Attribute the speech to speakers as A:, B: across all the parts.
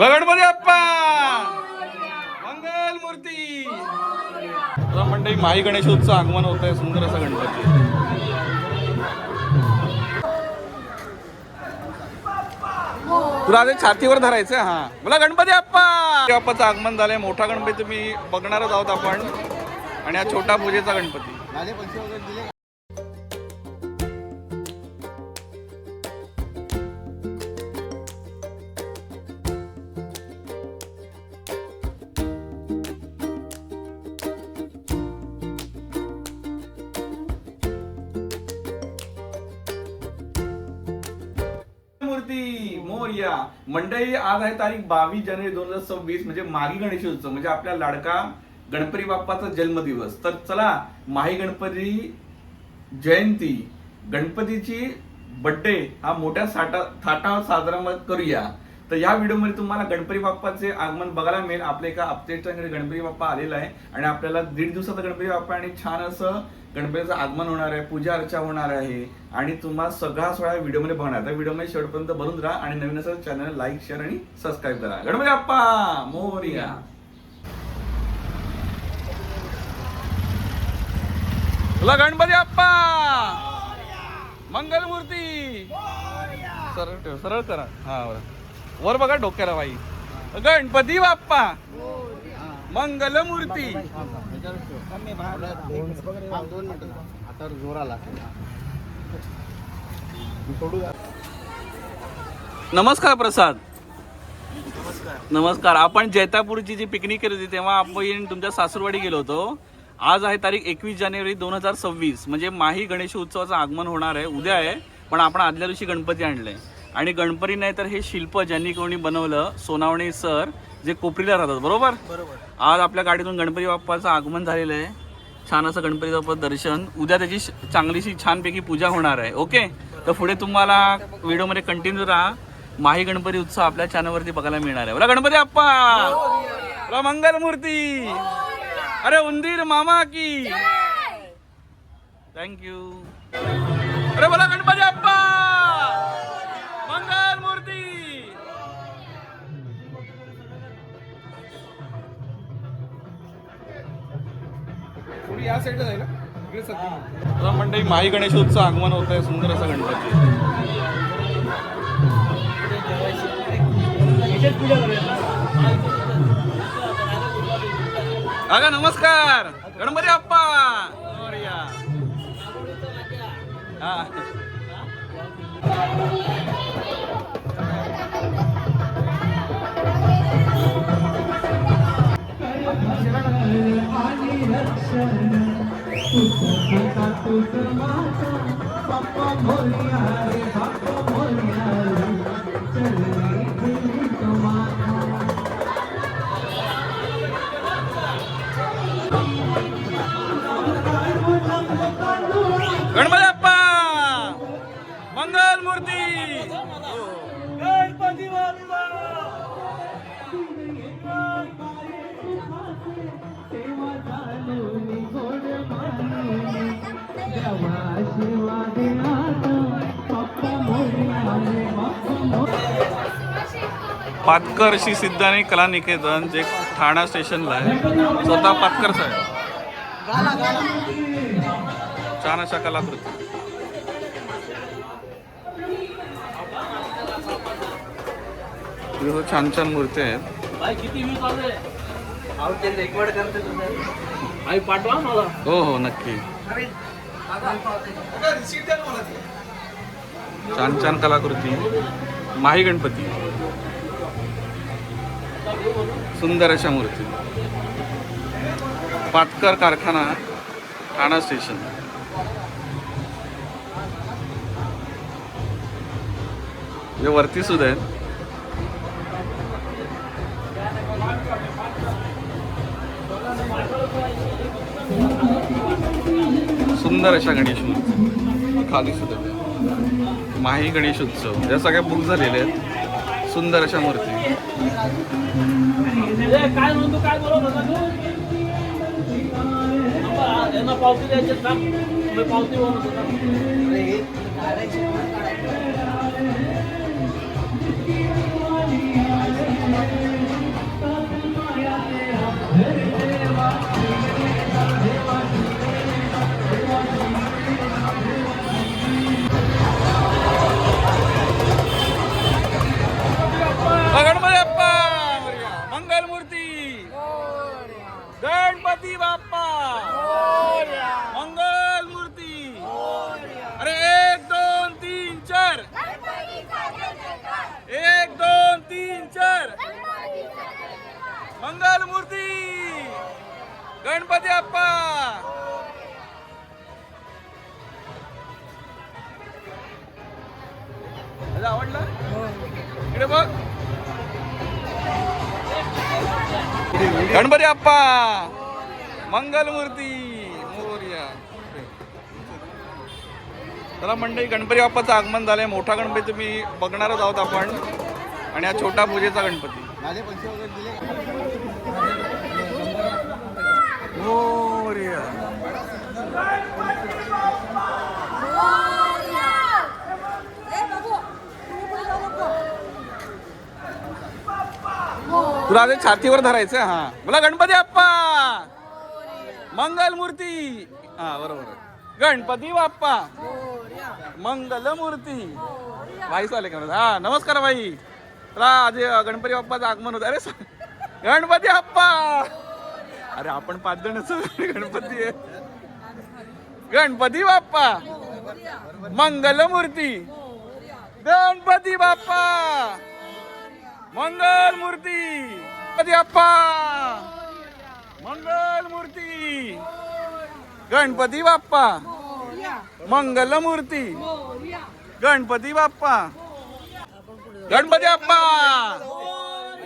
A: गणपती अप्पा मंगल मूर्ती तुला मंडळी माही गणेशोत्सव आगमन होत आहे सुंदर असा गणपती. तुला आधी छातीवर धरायचं हा. बोला गणपती अप्पा अप्पाचं आगमन झालंय मोठा गणपती तुम्ही बघणारच आहोत आपण. आणि हा छोटा पूजेचा गणपती. मोर्या मंडळी आज आहे तारीख बावीस जानेवारी दोन हजार सव्वीस म्हणजे मागी गणेशोत्सव म्हणजे आपल्या लाडका गणपती बाप्पाचा जन्मदिवस. तर चला माही गणपती जयंती गणपतीची बड्डे हा मोठ्या साठा थाटा साजरा करूया. तर या व्हिडिओमध्ये तुम्हाला गणपती बाप्पाचे आगमन बघायला मिळेल. आपल्या एका अपडेटच्या घरी गणपती बाप्पा आलेला आहे. आणि आपल्याला दीड दिवसाचा गणपती बाप्पा आणि छान असं गणपतीचं आगमन होणार आहे. पूजा अर्चा होणार आहे. आणि तुम्हाला सगळा सोळा व्हिडिओमध्ये बघणार. त्या व्हिडिओमध्ये शेवटपर्यंत बनून राहा. आणि नवीन असं चॅनल लाईक शेअर आणि सबस्क्राईब करा. गणपती बाप्पा! मोरया! तुला गणपती बाप्पा! मंगल मूर्ती सरळ ठेव. सरळ करा. हा बरं. वर बघा डोक्याला बाई. गणपती बाप्पा. मंगल मूर्ती नमस्कार प्रसाद. नमस्कार. आपण जैतापूरची जी पिकनिक केली होती तेव्हा आपण तुमच्या सासूरवाडी गेलो होतो. आज आहे तारीख एकवीस जानेवारी दोन हजार सव्वीस. म्हणजे माही गणेश उत्सवाचं आगमन होणार आहे उद्या आहे पण आपण आदल्या दिवशी गणपती आणले. आणि गणपती नाही तर हे शिल्प ज्यांनी कोणी बनवलं सोनावणे सर जे कोपरीला राहतात बरोबर?
B: बरोबर.
A: आज आपल्या गाडीतून गणपती बाप्पाचं आगमन झालेलं आहे. छान असं गणपती बाप्पा दर्शन. उद्या त्याची चांगलीशी छानपैकी पूजा होणार आहे ओके? तर पुढे तुम्हाला व्हिडिओमध्ये कंटिन्यू राहा. माही गणपती उत्सव आपल्या चॅनलवरती बघायला मिळणार आहे. बोला गणपती बाप्पा! बोला मंगल मूर्ती अरे उंदीर मामा की! थँक्यू अरे बोला गणपती
B: या साईडला जाईल
A: आता मंडळी माही गणेशोत्सव आगमन होत आहे सुंदर असा गणपती काका नमस्कार गणपती बाप्पा मोरया. हा गणपती पातकर श्री सिद्धाने कला निकेतन जे ठाणा स्टेशनला आहे. स्वतः पातकर साहेब. छान अशा कलाकृती. छान छान मूर्ती आहेत. हो हो नक्की. छान छान कलाकृती. माही गणपती. सुंदर अशा मूर्ती. पाटकर कारखाना ठाणा स्टेशन. हे वरती सुद्धा आहेत. सुंदर अशा गणेश मूर्ती खाली सुद्धा. माही गणेश उत्सव. या सगळ्या बुक झालेल्या आहेत. सुंदर अशा मूर्ती.
C: पावती द्यायची
A: मंगल मूर्ती! गणपती अप्पा! आवडला? इकडे बघ. गणपती बाप्पा मंगल मोर्या. चला मंडळी गणपती बाप्पाचं आगमन झालंय. मोठा गणपती तुम्ही बघणारच आहोत आपण. आणि हा छोटा पूजेचा गणपती.
B: माझे पैसे वगैरे दिले.
A: मोरया तुला आधी छातीवर धरायचं हा. बोला गणपती बाप्पा मंगल मूर्ती हा बरोबर. गणपती बाप्पा. मंगल मूर्ती भाईच आले का हा नमस्कार भाई. तुला आधी गणपती बाप्पाचं आगमन होतं. अरे गणपती बाप्पा अरे आपण पाच जणच गणपती आहे. गणपती बाप्पा! मंगलमूर्ती! गणपती बाप्पा! मंगल मूर्ती गणपती बाप्पा! मंगल मूर्ती गणपती बाप्पा! मंगलमूर्ती! गणपती बाप्पा! गणपती बाप्पा!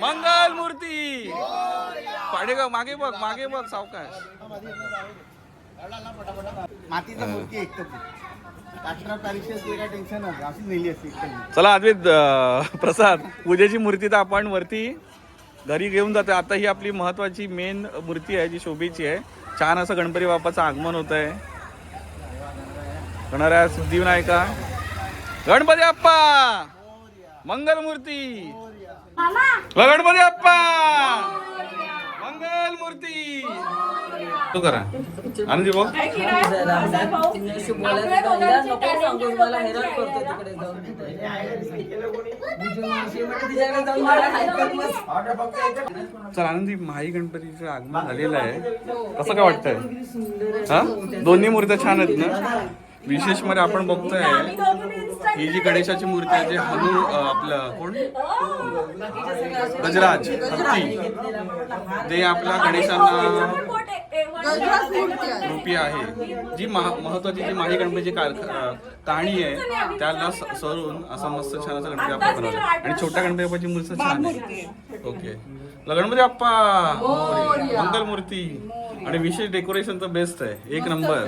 A: मंगल मूर्ती. पाडे ग मागे बघ मागे बघ सावकाश.
B: मातीचा मूर्ती एक
A: चला अद्वैत प्रसाद पूजेची मूर्ती तर आपण वरती घरी घेऊन जातो आता ही आपली महत्वाची मेन मूर्ती आहे जी शोभेची आहे. छान असं गणपती बाप्पाचं आगमन होत आहे होणाऱ्या सिद्धिविनायका. गणपती बाप्पा! मंगल मूर्ती! ला गणपती बाप्पा मंगल मूर्ती तू करा. आनंदी
D: बस.
A: चल आनंदी माई गणपतीचं आगमन झालेलं आहे. कसं काय वाटतंय? हा? दोन्ही मूर्त्या छान आहेत ना? विशेषमध्ये आपण बघतोय ही जी गणेशाची मूर्ती आहे जे हनु आपलं कोण? गजराज हत्ती. जे आपल्या गणेशांना रूपी आहे. जी महा- महत्वाची जी माही गणपतीची कहाणी आहे त्याला सरून असं मस्त छान असं गणपती बाप्पा बनवलं. आणि छोट्या गणपती बाप्पाची मूर्ती छान आहे. ओके. गणपती बाप्पा मंगल मूर्ती आणि विशेष डेकोरेशन तर बेस्ट आहे. एक नंबर.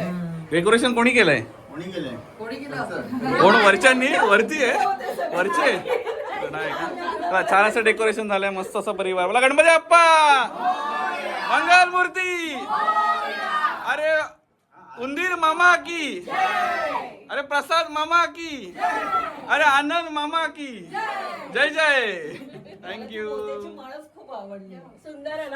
A: डेकोरेशन कोणी केलंय?
B: कोणी गेले?
D: कोणी केलं असं?
A: कोण वरच्यांनी? वरती आहे? वरचे नाही? हा, छान असं डेकोरेशन झालंय मस्त असं परिवार. मला गणपती बाप्पा! मंगल मूर्ती अरे उंदीर मामा की? अरे प्रसाद मामा की? अरे आनंद मामा की? जय जय! थँक्यू
D: मलाच खूप आवडली.
E: सुंदर